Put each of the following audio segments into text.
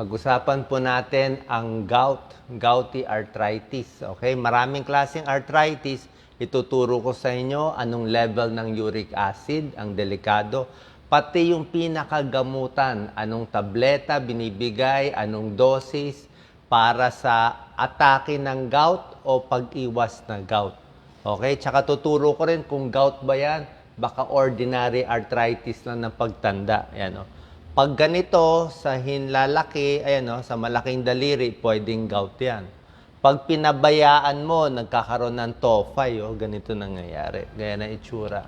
Pag-usapan po natin ang gout, gouty arthritis. Okay, maraming klaseng arthritis. Ituturo ko sa inyo anong level ng uric acid, ang delikado. Pati yung pinakagamutan, anong tableta binibigay, anong dosis para sa atake ng gout o pag-iwas na gout. Okay, tsaka tuturo ko rin kung gout ba yan, baka ordinary arthritis lang ng pagtanda. Ayan, oh. Pag ganito, sa hinlalaki, ayan o, sa malaking daliri, pwedeng gout yan. Pag pinabayaan mo, nagkakaroon ng tophay, oh, ganito nangyayari. Gaya na itsura.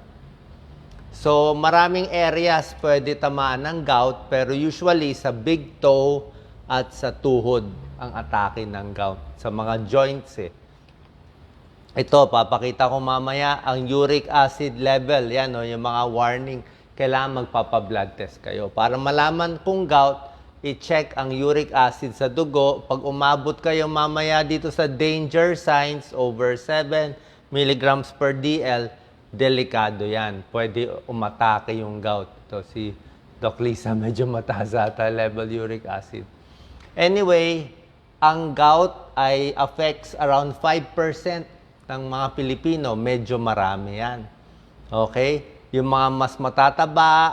So, maraming areas pwede tamaan ng gout, pero usually sa big toe at sa tuhod ang atake ng gout. Sa mga joints eh. Ito, papakita ko mamaya ang uric acid level. Yan, oh, yung mga warning kailangan magpapa-blood test kayo. Para malaman kung gout, i-check ang uric acid sa dugo. Pag umabot kayo mamaya dito sa danger signs over 7 milligrams per DL, delikado yan. Pwede umatake yung gout. Ito si Doc Lisa, medyo mataas ata level uric acid. Anyway, ang gout ay affects around 5% ng mga Pilipino. Medyo marami yan. Okay? Yung mga mas matataba,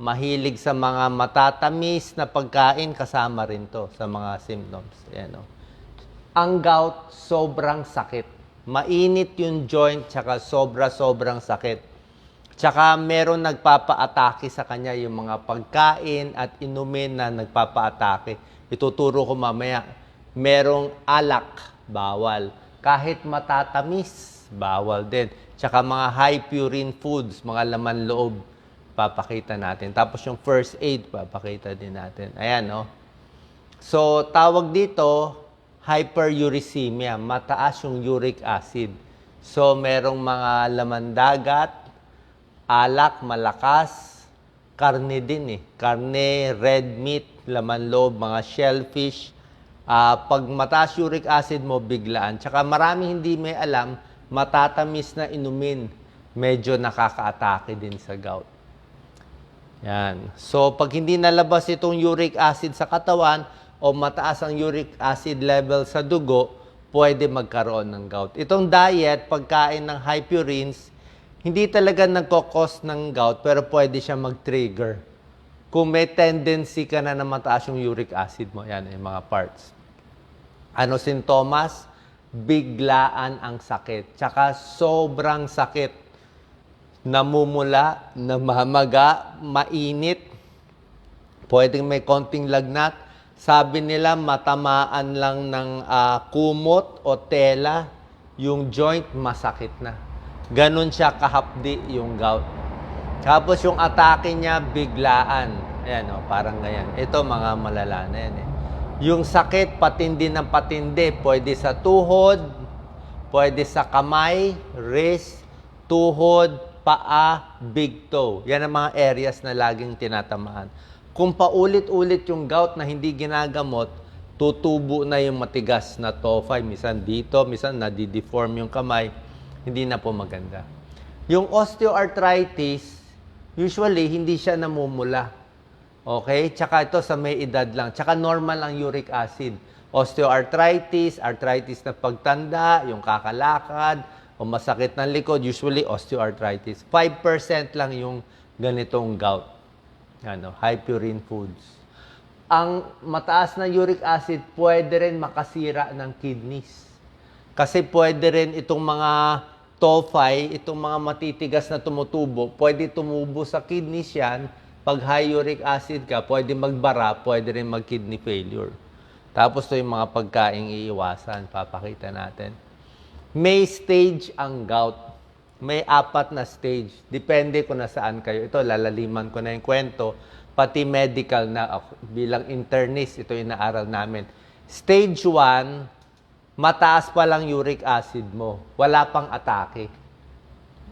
mahilig sa mga matatamis na pagkain, kasama rin to sa mga symptoms. Ayan, oh. Ang gout, sobrang sakit. Mainit yung joint, tsaka sobra-sobrang sakit. Tsaka meron nagpapa-atake sa kanya yung mga pagkain at inumin na nagpapa-atake. Ituturo ko mamaya. Merong alak, bawal. Kahit matatamis, bawal din. Tsaka mga high purine foods, mga laman loob, papakita natin. Tapos yung first aid, papakita din natin. Ayan, no? So, tawag dito, hyperuricemia. Mataas yung uric acid. So, merong mga laman dagat, alak, malakas, karne din eh. Karne, red meat, laman loob, mga shellfish. Ah, pag mataas uric acid mo, biglaan. Tsaka marami hindi may alam, matatamis na inumin, medyo nakaka-atake din sa gout. Yan. So, pag hindi nalabas itong uric acid sa katawan o mataas ang uric acid level sa dugo, pwede magkaroon ng gout. Itong diet, pagkain ng high purines, hindi talaga nagkakos ng gout, pero pwede siya mag-trigger. Kung may tendency ka na na mataas yung uric acid mo, yan yung mga parts. Ano sintomas? Biglaan ang sakit. Tsaka sobrang sakit. Namumula, namamaga, mainit. Pwedeng may konting lagnat. Sabi nila matamaan lang ng ah, kumot o tela, yung joint masakit na. Ganon siya kahapdi yung gout. Tapos yung atake niya biglaan. Ayan o, parang ganyan. Ito mga malala na yan eh. Yung sakit patindi ng patindi, pwede sa tuhod, pwede sa kamay, wrist, tuhod, paa, big toe. Yan ang mga areas na laging tinatamaan. Kung paulit-ulit yung gout na hindi ginagamot, tutubo na yung matigas na tophay. Misan dito, misan nadideform yung kamay. Hindi na po maganda. Yung osteoarthritis, usually hindi siya namumula. Okay? Tsaka ito sa may edad lang. Tsaka normal ang uric acid. Osteoarthritis, arthritis na pagtanda, yung kakalakad, o masakit ng likod, usually osteoarthritis. 5% lang yung ganitong gout. Ano, high purine foods. Ang mataas na uric acid pwede rin makasira ng kidneys. Kasi pwede rin itong mga tophay, itong mga matitigas na tumutubo, pwede tumubo sa kidneys yan. Pag high uric acid ka, pwede magbara, pwede rin mag-kidney failure. Tapos ito yung mga pagkaing iiwasan, papakita natin. May stage ang gout. May apat na stage. Depende kung nasaan kayo. Ito, lalaliman ko na yung kwento. Pati medical na bilang internist, ito yung inaaral namin. Stage 1, mataas pa lang uric acid mo. Wala pang atake.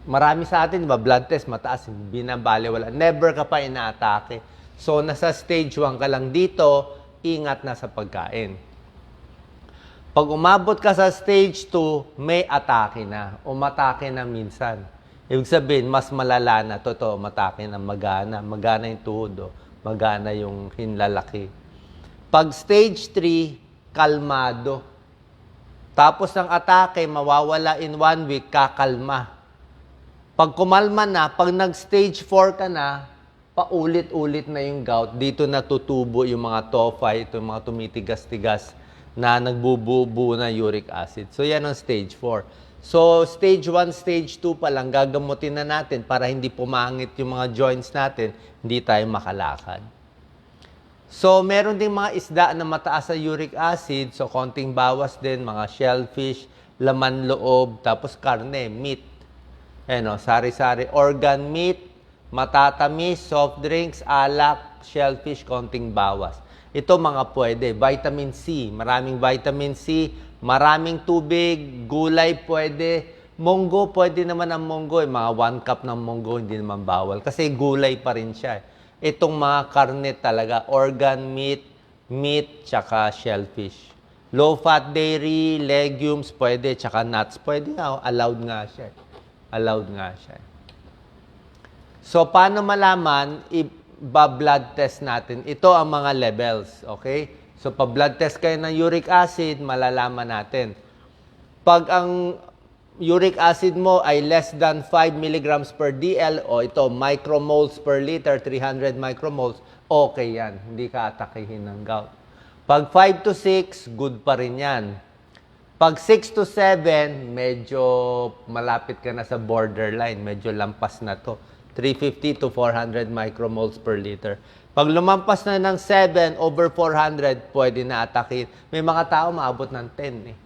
Marami sa atin, ba, blood test, mataas, binabali, wala. Never ka pa inaatake. So, nasa stage 1 ka lang dito, ingat na sa pagkain. Pag umabot ka sa stage 2, may atake na. Umatake na minsan. Ibig sabihin, mas malala na. Totoo, matake na magana. Magana yung tuhod, oh. magana yung hinlalaki. Pag stage 3, kalmado. Tapos ang atake, mawawala in one week, kakalma. Pag kumalma na, pag nag-stage 4 ka na, paulit-ulit na yung gout. Dito natutubo yung mga tophi, ito yung mga tumitigas-tigas na nagbububu na uric acid. So yan ang stage 4. So stage 1, stage 2 pa lang, gagamutin na natin para hindi pumangit yung mga joints natin, hindi tayo makalakad. So, meron ding mga isda na mataas sa uric acid. So, konting bawas din, mga shellfish, laman loob, tapos karne, meat. Ano, sari-sari, organ meat, matatamis, soft drinks, alak, shellfish, konting bawas. Ito mga pwede. Vitamin C, maraming vitamin C, maraming tubig, gulay pwede. Monggo, pwede naman ang monggo. Eh. Mga one cup ng monggo, hindi naman bawal. Kasi gulay pa rin siya. eh itong mga karne talaga, organ meat, meat, tsaka shellfish. Low-fat dairy, legumes, pwede, tsaka nuts, pwede nga, allowed nga siya. Allowed nga siya. So, paano malaman, iba-blood test natin. Ito ang mga levels, okay? So, pa-blood test kayo ng uric acid, malalaman natin. Pag ang uric acid mo ay less than 5 milligrams per DL o ito, micromoles per liter, 300 micromoles, okay yan. Hindi ka atakihin ng gout. Pag 5 to 6, good pa rin yan. Pag 6 to 7, medyo malapit ka na sa borderline. Medyo lampas na to. 350 to 400 micromoles per liter. Pag lumampas na ng 7, over 400, pwede na atakin. May mga tao maabot ng 10 eh.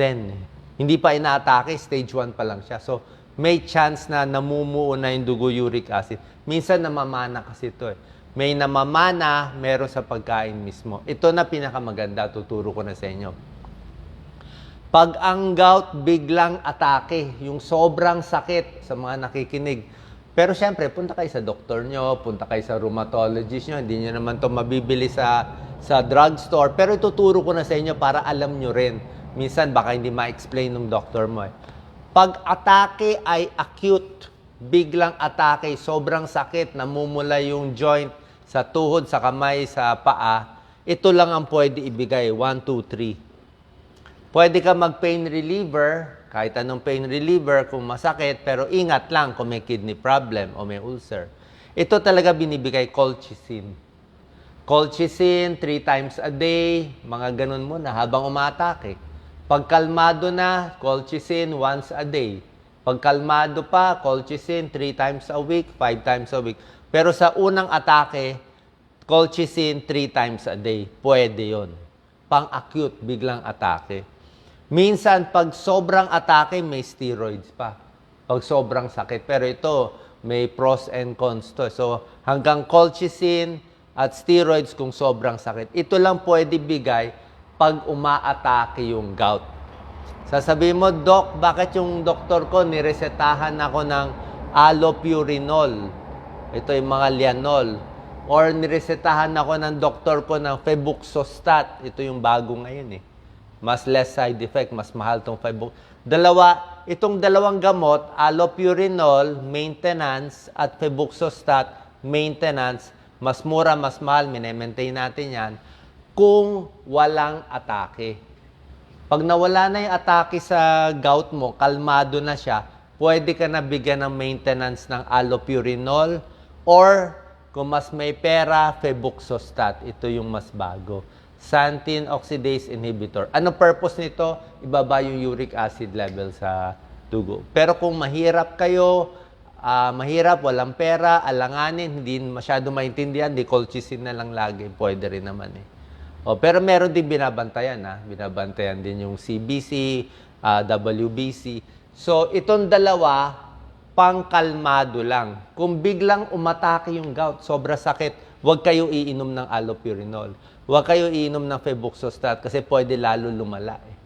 10 eh. Hindi pa inaatake, stage 1 pa lang siya. So, may chance na namumuo na yung dugo uric acid. Minsan namamana kasi ito eh. May namamana, meron sa pagkain mismo. Ito na pinakamaganda, tuturo ko na sa inyo. Pag ang gout biglang atake, yung sobrang sakit sa mga nakikinig. Pero syempre, punta kayo sa doktor nyo, punta kayo sa rheumatologist nyo, hindi nyo naman to mabibili sa, sa drugstore. Pero ituturo ko na sa inyo para alam nyo rin. Minsan baka hindi ma-explain ng doktor mo eh. Pag atake ay acute, biglang atake, sobrang sakit, namumula yung joint sa tuhod, sa kamay, sa paa, ito lang ang pwede ibigay, 1, 2, 3. Pwede ka mag-pain reliever, kahit anong pain reliever kung masakit, pero ingat lang kung may kidney problem o may ulcer. Ito talaga binibigay colchicine. Colchicine, three times a day, mga ganun muna habang umatake. Pag kalmado na, colchicine once a day. Pag kalmado pa, colchicine three times a week, five times a week. Pero sa unang atake, colchicine three times a day. Pwede yon. Pang-acute, biglang atake. Minsan, pag sobrang atake, may steroids pa. Pag sobrang sakit. Pero ito, may pros and cons to. So, hanggang colchicine at steroids kung sobrang sakit. Ito lang pwede bigay pag umaatake yung gout. Sasabihin mo, Doc, bakit yung doktor ko niresetahan ako ng allopurinol? Ito yung mga lianol. Or niresetahan ako ng doktor ko ng febuxostat. Ito yung bago ngayon eh mas less side effect, mas mahal tong fiber. Dalawa, itong dalawang gamot, allopurinol, maintenance, at febuxostat, maintenance, mas mura, mas mahal, minemaintain natin yan, kung walang atake. Pag nawala na yung atake sa gout mo, kalmado na siya, pwede ka na bigyan ng maintenance ng allopurinol or kung mas may pera, febuxostat. Ito yung mas bago xanthine oxidase inhibitor. Ano purpose nito? Ibaba yung uric acid level sa dugo. Pero kung mahirap kayo, uh, mahirap, walang pera, alanganin, hindi masyado maintindihan, di colchicine na lang lagi. Pwede rin naman eh. Oh, pero meron din binabantayan, ha? binabantayan din yung CBC, uh, WBC. So, itong dalawa, pangkalmado lang. Kung biglang umatake yung gout, sobra sakit, huwag kayo iinom ng allopurinol. Huwag kayo iinom ng febuxostat kasi pwede lalo lumala. Eh.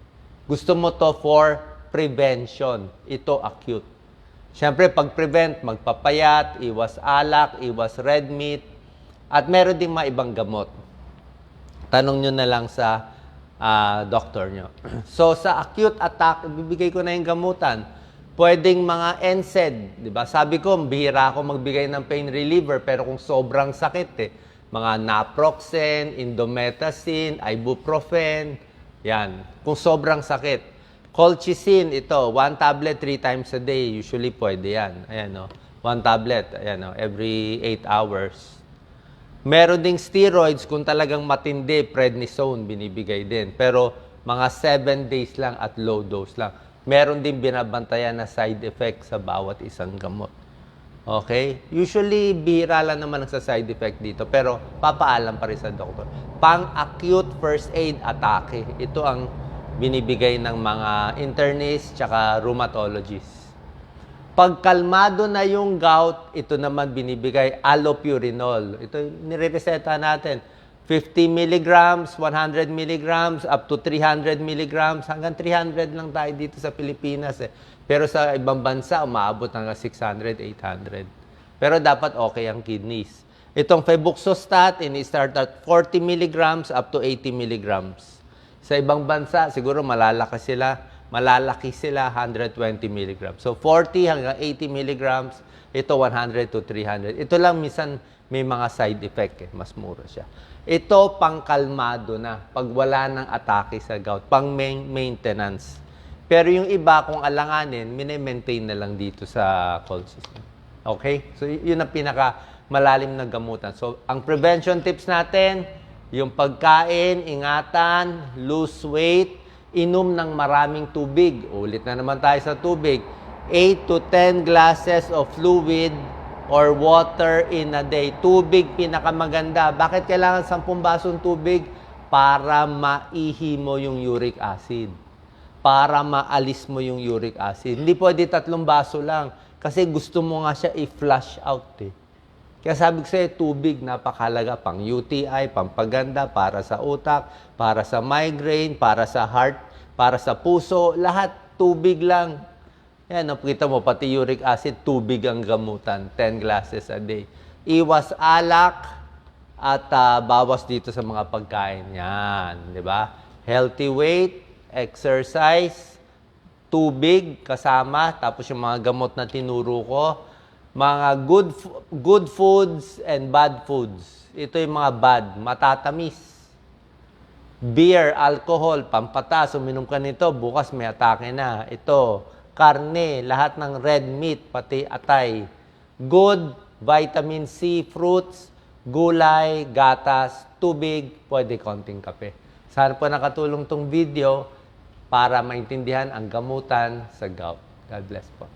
Gusto mo to for prevention. Ito acute. Siyempre, pag-prevent, magpapayat, iwas alak, iwas red meat, at meron ding mga ibang gamot. Tanong nyo na lang sa uh, doctor nyo. so, sa acute attack, bibigay ko na yung gamutan. Pwedeng mga NSAID, di ba? Sabi ko, bihira ako magbigay ng pain reliever, pero kung sobrang sakit eh, mga naproxen, indomethacin, ibuprofen, yan. Kung sobrang sakit. Colchicine, ito, one tablet three times a day. Usually pwede yan. Ayan, no? One tablet, ayan, no? every 8 hours. Meron ding steroids kung talagang matindi, prednisone binibigay din. Pero mga 7 days lang at low dose lang. Meron din binabantayan na side effect sa bawat isang gamot. Okay? Usually, bihira lang naman sa side effect dito. Pero papaalam pa rin sa doktor. Pang-acute first aid atake. Ito ang binibigay ng mga internists tsaka rheumatologists. Pag kalmado na yung gout, ito naman binibigay allopurinol. Ito nirereseta natin. 50 milligrams, 100 milligrams, up to 300 milligrams. Hanggang 300 lang tayo dito sa Pilipinas. Eh. Pero sa ibang bansa, umaabot hanggang 600, 800. Pero dapat okay ang kidneys. Itong febuxostat, ini-start at 40 milligrams up to 80 milligrams. Sa ibang bansa, siguro malalaki sila, malalaki sila 120 milligrams. So 40 hanggang 80 milligrams, ito 100 to 300. Ito lang minsan may mga side effect eh, mas mura siya. Ito pangkalmado na pag wala ng atake sa gout, pang main maintenance. Pero yung iba kung alanganin, mine-maintain na lang dito sa call system. Okay? So yun ang pinaka malalim na gamutan. So ang prevention tips natin, yung pagkain, ingatan, lose weight, inom ng maraming tubig. Ulit na naman tayo sa tubig. 8 to 10 glasses of fluid or water in a day. Tubig pinakamaganda. Bakit kailangan 10 basong tubig? Para maihi mo yung uric acid. Para maalis mo yung uric acid. Hindi pwede tatlong baso lang. Kasi gusto mo nga siya i-flush out eh. Kaya sabi ko sa'yo, tubig, napakalaga. Pang UTI, pampaganda, para sa utak, para sa migraine, para sa heart, para sa puso. Lahat, tubig lang. Yan, nakita mo, pati uric acid, tubig ang gamutan. 10 glasses a day. Iwas alak at ah, bawas dito sa mga pagkain. Yan, di ba? Healthy weight, exercise, tubig kasama, tapos yung mga gamot na tinuro ko, mga good good foods and bad foods. Ito yung mga bad, matatamis. Beer, alcohol, pampatas, uminom ka nito, bukas may atake na. Ito, karne, lahat ng red meat, pati atay. Good, vitamin C, fruits, gulay, gatas, tubig, pwede konting kape. Sana po nakatulong tong video para maintindihan ang gamutan sa gout. God bless po.